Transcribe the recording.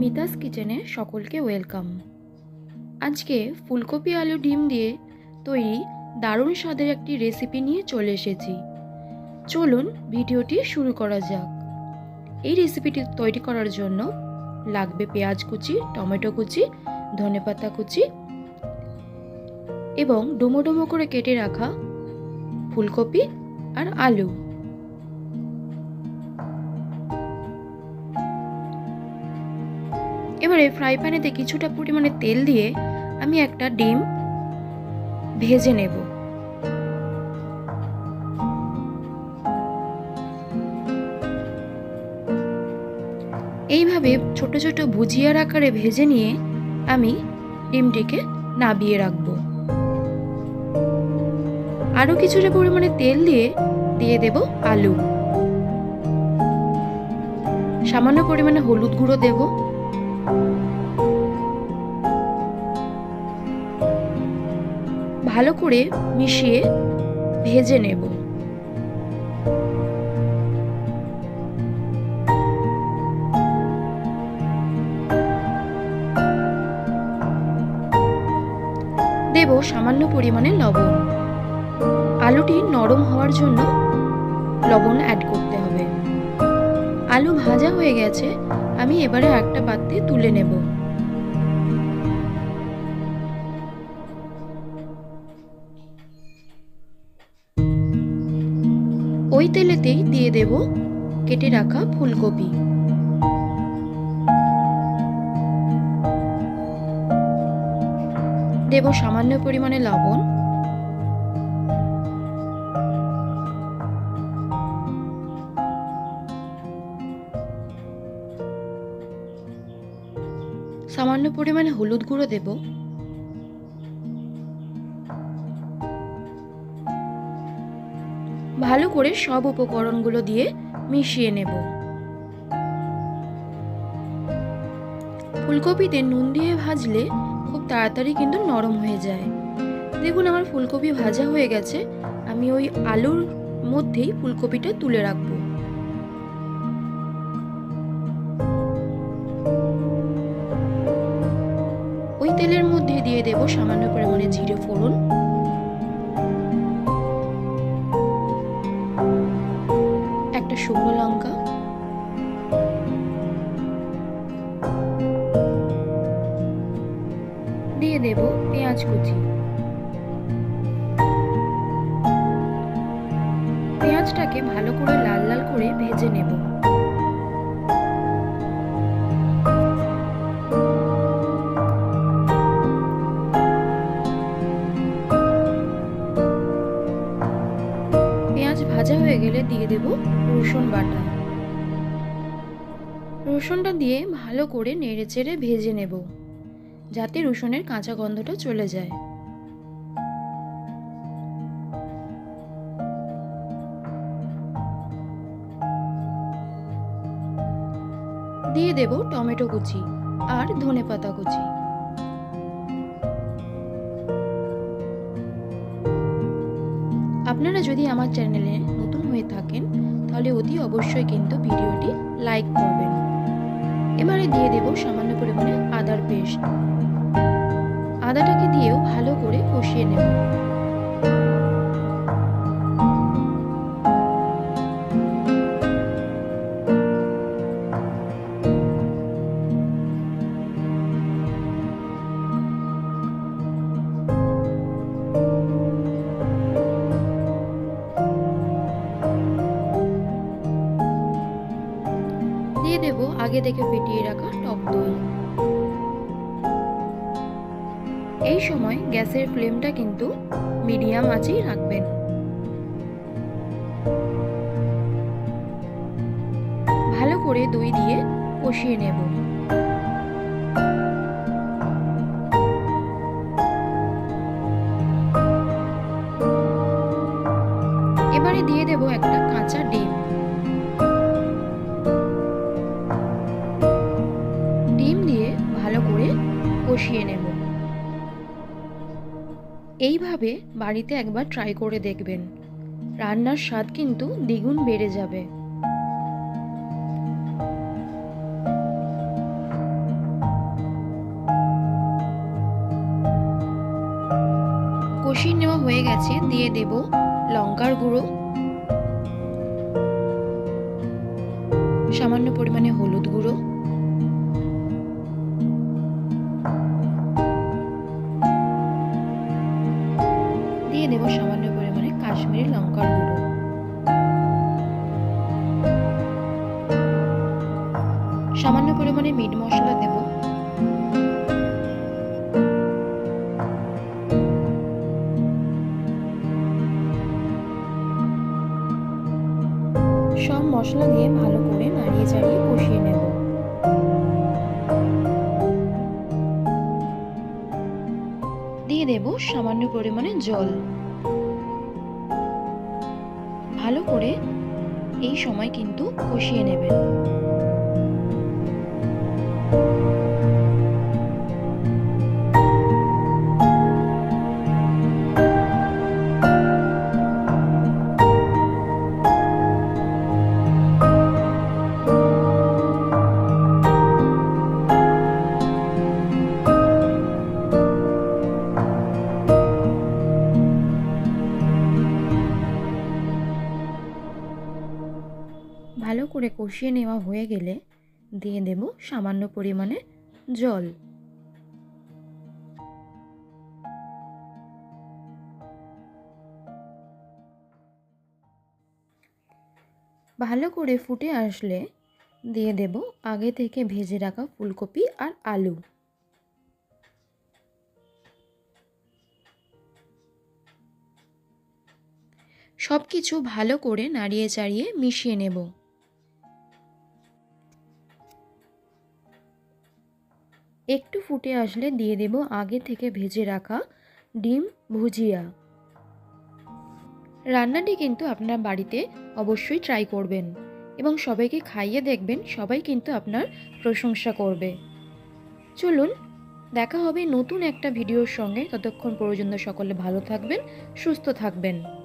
মিতাস কিচেনে সকলকে ওয়েলকাম। আজকে ফুলকপি আলু ডিম দিয়ে তৈরি দারুণ স্বাদের একটি রেসিপি নিয়ে চলে এসেছি। চলুন ভিডিওটি শুরু করা যাক। এই রেসিপিটি তৈরি করার জন্য লাগবে পেঁয়াজ কুচি, টমেটো কুচি ধনেপাতা কুচি এবং ডুমো ডুমো করে কেটে রাখা ফুলকপি আর আলু। এবারে ফ্রাই প্যানেতে কিছুটা পরিমাণে তেল দিয়ে আমি একটা ডিম ভেজে নেব। এইভাবে ছোট ছোট ভুজিয়ার আকারে ভেজে নিয়ে আমি ডিমটিকে নাবিয়ে রাখব। আরও কিছুটা পরিমাণে তেল দিয়ে দিয়ে দেব আলু। সামান্য পরিমাণে হলুদ গুঁড়ো দেবো। ভালো করে মিশিয়ে ভেজে নেব। দেব সামান্য পরিমাণে লবণ। আলুটি নরম হওয়ার জন্য লবণ অ্যাড করতে হবে। আলু ভাজা হয়ে গেছে আমি এবারে একটা পাত্রে তুলে নেব। ওই তেলেতেই দিয়ে দেব কেটে রাখা ফুলকপি। দেব সামান্য পরিমাণে লবণ। পরিমাণে হলুদ গুঁড়ো দেব। ভালো করে সব উপকরণগুলো দিয়ে মিশিয়ে নেব। ফুলকপিতে নুন দিয়ে ভাজলে খুব তাড়াতাড়ি কিন্তু নরম হয়ে যায়। দেখুন আমার ফুলকপি ভাজা হয়ে গেছে। আমি ওই আলুর মধ্যেই ফুলকপিটা তুলে রাখব। তেলের মধ্যে দিয়ে দেব সামান্য পরিমাণে জিরে ফোড়ন। একটা শুকনো লঙ্কা। দিয়ে দেব পেঁয়াজ কুচি। পেঁয়াজটাকে ভালো করে লাল লাল করে ভেজে নেব। দিয়ে দেব রসুন বাটা। রসুনটা দিয়ে ভালো করে নেড়ে চেড়ে ভেজে নেব, যাতে রসুনের কাঁচা গন্ধটা চলে যায়। দিয়ে দেব টমেটো কুচি আর ধনে পাতা কুচি। আপনারা যদি আমার চ্যানেলে থাকেন, তাহলে অতি অবশ্যই কিন্তু ভিডিওটি লাইক করবেন। এবারে দিয়ে দেব সামান্য পরিমাণে আদার পেস্ট। আদাটাকে দিয়েও ভালো করে কষিয়ে নেব। দিয়ে দেব আগে থেকে ফেটিয়ে রাখা টক দই। এই সময় গ্যাসের ফ্লেমটা কিন্তু মিডিয়াম আঁচেই রাখবেন। ভালো করে দই দিয়ে কষিয়ে নেব। এবারে দিয়ে দেব একটা কাঁচা ডিম। বসিয়ে নেব। এইভাবে বাড়িতে একবার ট্রাই করে দেখবেন। রান্নার স্বাদ কিন্তু দ্বিগুণ বেড়ে যাবে। কষিয়ে নেওয়া হয়ে গেছে, দিয়ে দেব লঙ্কার গুঁড়ো। সামান্য পরিমাণে হলুদ গুঁড়ো। দিয়ে দেব সামান্য পরিমাণে কাশ্মীরি লঙ্কার গুঁড়ো। সামান্য পরিমাণে মিট মশলা দেব। সব মশলা দিয়ে ভালো করে নাড়িয়ে চাড়িয়ে কষিয়ে নেব। দিয়ে দেব সামান্য পরিমাণে জল। ভালো করে এই সময় কিন্তু কষিয়ে নেবেন। কষিয়ে নেওয়া হয়ে গেলে দিয়ে দেব সামান্য পরিমাণে জল। ভালো করে ফুটে আসলে দিয়ে দেব আগে থেকে ভেজে রাখা ফুলকপি আর আলু। সব কিছু ভালো করে নাড়িয়ে চাড়িয়ে মিশিয়ে নেব। একটু ফুটে আসলে দিয়ে দেব আগে থেকে ভেজে রাখা ডিম ভুজিয়া। রান্নাটি কিন্তু আপনার বাড়িতে অবশ্যই ট্রাই করবেন এবং সবাইকে খাইয়ে দেখবেন, সবাই কিন্তু আপনার প্রশংসা করবে। চলুন, দেখা হবে নতুন একটা ভিডিওর সঙ্গে। ততক্ষণ পর্যন্ত সকলে ভালো থাকবেন, সুস্থ থাকবেন।